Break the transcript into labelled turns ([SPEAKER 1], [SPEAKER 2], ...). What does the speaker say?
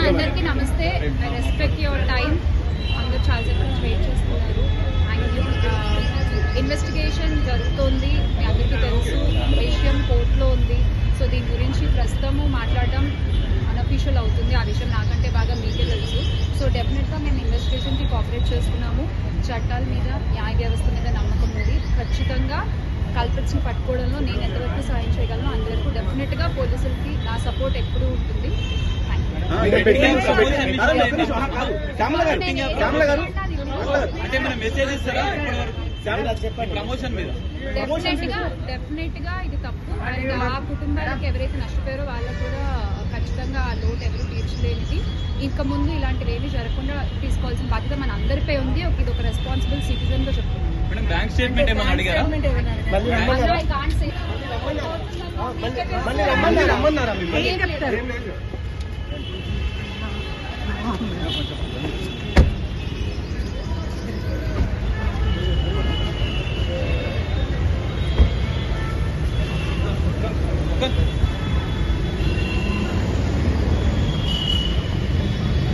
[SPEAKER 1] అందరికీ నమస్తే. I respect your time అందరూ చాలాసేపు నుంచి వెయిట్ చేస్తున్నారు. ఇన్వెస్టిగేషన్ uh, జరుగుతోంది. మీ అందరికీ తెలుసు విషయం కోర్టులో ఉంది. సో దీని గురించి ప్రస్తుతము మాట్లాడడం అనఫీషియల్ అవుతుంది. ఆ విషయం నాకంటే బాగా మీకే తెలుసు. సో డెఫినెట్గా మేము ఇన్వెస్టిగేషన్కి కోఆపరేట్ చేస్తున్నాము. చట్టాల మీద న్యాయ వ్యవస్థ మీద నమ్మకం ఉంది. ఖచ్చితంగా కల్పిట్స్ని పట్టుకోవడంలో నేను ఎంతవరకు సాయం చేయగలను? అంతవరకు డెఫినెట్గా పోలీసులకి నా సపోర్ట్ ఎప్పుడూ ఉంటుంది.
[SPEAKER 2] అంటే మన మెసేజ్ ఇస్తారా? చెప్పండి. ప్రమోషన్ మీద.
[SPEAKER 1] డెఫినెట్గా డెఫినెట్గా ఇది తప్పు. అండ్ ఆ కుటుంబాలకు ఎవరైతే నష్టపోయారో వాళ్ళకు కూడా ఖచ్చితంగా ఆ లోటు ఎవరు తీర్చలేనిది. ఇంకా ముందు ఇలాంటివి ఏమీ జరగకుండా తీసుకోవాల్సిన బాధ్యత మన అందరిపై ఉంది. ఒక ఇది ఒక రెస్పాన్సిబుల్ సిటిజన్గా చెప్తున్నాను.
[SPEAKER 2] మేడం బ్యాంక్ స్టేట్మెంట్ ఏమైనా అడిగారా?
[SPEAKER 3] మళ్ళీ రమ్మన్నారా? Okay.